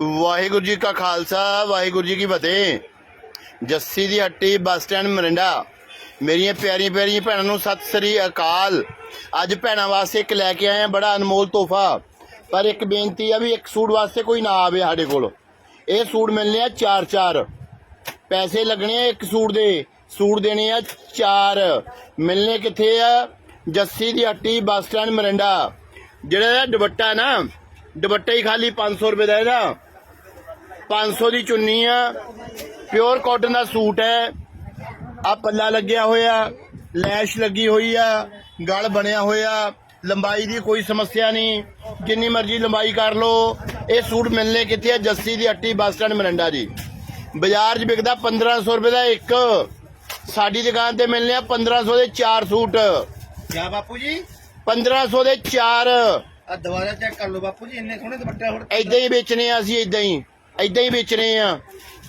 ਵਾਹਿਗੁਰੂ ਜੀ ਕਾ ਖਾਲਸਾ, ਵਾਹਿਗੁਰੂ ਜੀ ਕੀ ਫਤਿਹ। ਜੱਸੀ ਦੀ ਹੱਟੀ ਬੱਸ ਸਟੈਂਡ ਮਰਿੰਡਾ। ਮੇਰੀਆਂ ਪਿਆਰੀਆਂ ਪਿਆਰੀਆਂ ਭੈਣਾਂ ਨੂੰ ਸਤਿ ਸ੍ਰੀ ਅਕਾਲ। ਅੱਜ ਭੈਣਾਂ ਵਾਸਤੇ ਇੱਕ ਲੈ ਕੇ ਆਏ ਆ ਬੜਾ ਅਨਮੋਲ ਤੋਹਫਾ। ਪਰ ਇੱਕ ਬੇਨਤੀ ਆ ਵੀ ਇੱਕ ਸੂਟ ਵਾਸਤੇ ਕੋਈ ਨਾ ਆਵੇ ਸਾਡੇ ਕੋਲ। ਇਹ ਸੂਟ ਮਿਲਨੇ ਆ ਚਾਰ ਚਾਰ। ਪੈਸੇ ਲੱਗਣੇ ਆ ਇੱਕ ਸੂਟ ਦੇ। ਸੂਟ ਦੇਣੇ ਆ ਚਾਰ। ਮਿਲਨੇ ਕਿੱਥੇ ਆ? ਜੱਸੀ ਦੀ ਹੱਟੀ ਬੱਸ ਸਟੈਂਡ ਮਰਿੰਡਾ। ਜਿਹੜਾ ਇਹਦਾ ਦੁਪੱਟਾ ਨਾ ਦੁਪੱਟਾ ਹੀ ਖਾਲੀ 500 ਰੁਪਏ ਦਾ ਇਹਦਾ। 500 ਦੀ ਚੁੰਨੀ ਆ। ਪਿਓਰ ਕਾਟਨ ਦਾ ਸੂਟ ਹੈ। ਆ ਪੱਲਾ ਲੱਗਿਆ ਹੋਇਆ ਲੈਸ਼ ਲੱਗੀ ਹੋਈ ਆ ਗਲ ਬਣਿਆ ਹੋਇਆ ਲੰਬਾਈ ਦੀ ਕੋਈ ਸਮੱਸਿਆ ਨਹੀਂ। ਜਿੰਨੀ ਮਰਜ਼ੀ ਲੰਬਾਈ ਕਰ ਲਓ। ਇਹ ਸੂਟ ਮਿਲਨੇ ਕਿੱਥੇ ਆ? ਜੱਸੀ ਦੀ ਹੱਟੀ ਬੱਸ ਸਟੈਂਡ ਮਰਿੰਡਾ ਜੀ। ਬਾਜ਼ਾਰ 'ਚ ਵਿਕਦਾ 1500 ਰੁਪਏ ਦਾ ਇੱਕ। ਸਾਡੀ ਦੁਕਾਨ ਤੇ ਮਿਲਨੇ ਆ 1500 ਦੇ ਚਾਰ ਸੂਟ। ਕਿਆ ਬਾਪੂ ਜੀ? 1500 ਦੇ ਚਾਰ। ਆ ਦੁਬਾਰਾ ਚੈੱਕ ਕਰ ਲਓ ਬਾਪੂ ਜੀ ਇੰਨੇ ਸੋਹਣੇ ਦੁਪੱਟੇ ਹੁਣ। ਏਦਾਂ ਹੀ ਵੇਚਣੇ ਆ ਅਸੀਂ ਏਦਾਂ ਹੀ। ਏਦਾਂ ਹੀ ਵੇਚਣੇ ਆ।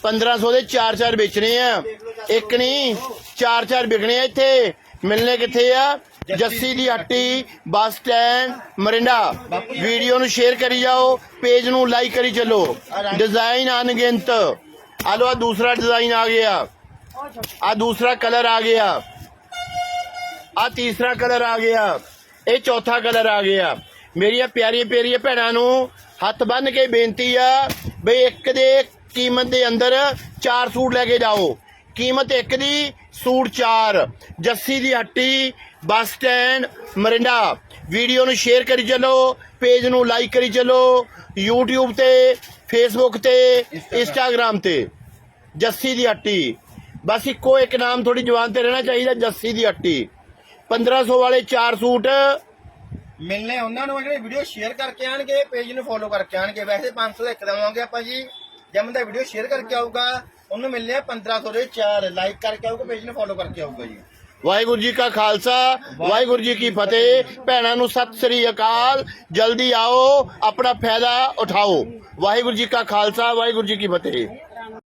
1500 ਦੇ ਚਾਰ ਚਾਰ ਵੇਚਣੇ ਆ। ਇੱਕ ਨਹੀਂ ਚਾਰ ਚਾਰ ਵਿਕਣੇ ਆ ਇੱਥੇ। ਮਿਲਨੇ ਕਿੱਥੇ ਆ? ਜੱਸੀ ਦੀ ਹੱਟੀ ਬੱਸ ਸਟੈਂਡ ਮਰਿੰਡਾ। ਵੀਡੀਓ ਨੂੰ ਸ਼ੇਅਰ ਕਰੀ ਜਾਓ ਪੇਜ ਨੂੰ ਲਾਈਕ ਕਰੀ ਚੱਲੋ। ਡਿਜ਼ਾਈਨ ਅਣਗਿਣਤ। ਆ ਲੋ ਆ ਦੂਸਰਾ ਡਿਜ਼ਾਈਨ ਆ ਗਿਆ। ਆ ਦੂਸਰਾ ਕਲਰ ਆ ਗਿਆ। ਆ ਤੀਸਰਾ ਕਲਰ ਆ ਗਿਆ। ਇਹ ਚੌਥਾ ਕਲਰ ਆ ਗਿਆ। ਮੇਰੀਆਂ ਪਿਆਰੀਆਂ ਪਿਆਰੀਆਂ ਭੈਣਾਂ ਨੂੰ ਹੱਥ ਬੰਨ ਕੇ ਬੇਨਤੀ ਆ ਬਈ ਇੱਕ ਦੇ ਕੀਮਤ ਦੇ ਅੰਦਰ ਚਾਰ ਸੂਟ ਲੈ ਕੇ ਜਾਓ। ਕੀਮਤ ਇੱਕ ਦੀ, ਸੂਟ ਚਾਰ। ਜੱਸੀ ਦੀ ਹੱਟੀ, ਬੱਸ ਸਟੈਂਡ, ਮਰਿੰਡਾ। ਵੀਡੀਓ ਨੂੰ ਸ਼ੇਅਰ ਕਰੀ ਚੱਲੋ, ਪੇਜ ਨੂੰ ਲਾਈਕ ਕਰੀ ਚੱਲੋ, YouTube ਤੇ, Facebook ਤੇ, Instagram ਤੇ। ਜੱਸੀ ਦੀ ਹੱਟੀ। ਬਸ ਇੱਕੋ ਇੱਕ ਨਾਮ ਥੋੜੀ ਜਵਾਨ ਤੇ ਰਹਿਣਾ ਚਾਹੀਦਾ, ਜੱਸੀ ਦੀ ਹੱਟੀ। 1500 ਵਾਲੇ ਚਾਰ ਸੂਟ ਮਿਲਨੇ ਉਹਨਾਂ ਨੂੰ, ਜਿਹੜੇ ਵੀਡੀਓ ਸ਼ੇਅਰ ਕਰਕੇ ਆਣਗੇ ਪੇਜ ਨੂੰ ਫੋਲੋ ਕਰਕੇ ਆਣਗੇ। ਵੈਸੇ 500 ਇੱਕ ਦੇਵਾਂਗੇ ਆਪਾਂ ਜੀ। ਜੇ ਬੰਦਾ ਵੀਡੀਓ ਸ਼ੇਅਰ ਕਰਕੇ ਆਊਗਾ, ਉਹਨੂੰ ਮਿਲਨੇ 1500 ਦੇ ਚਾਰ। ਲਾਈਕ ਕਰਕੇ ਆਊਗਾ ਪੇਜ ਨੂੰ ਫੋਲੋ ਕਰਕੇ ਆਊਗਾ ਜੀ। ਵਾਹਿਗੁਰੂ ਜੀ ਕਾ ਖਾਲਸਾ, ਵਾਹਿਗੁਰੂ ਜੀ ਕੀ ਫਤਿਹ। ਭੈਣਾਂ ਨੂੰ ਸਤਿ ਸ੍ਰੀ ਅਕਾਲ। ਜਲਦੀ ਆਓ, ਆਪਣਾ ਫਾਇਦਾ ਉਠਾਓ। ਵਾਹਿਗੁਰੂ ਜੀ ਕਾ ਖਾਲਸਾ, ਵਾਹਿਗੁਰੂ ਜੀ ਕੀ ਫਤਿਹ।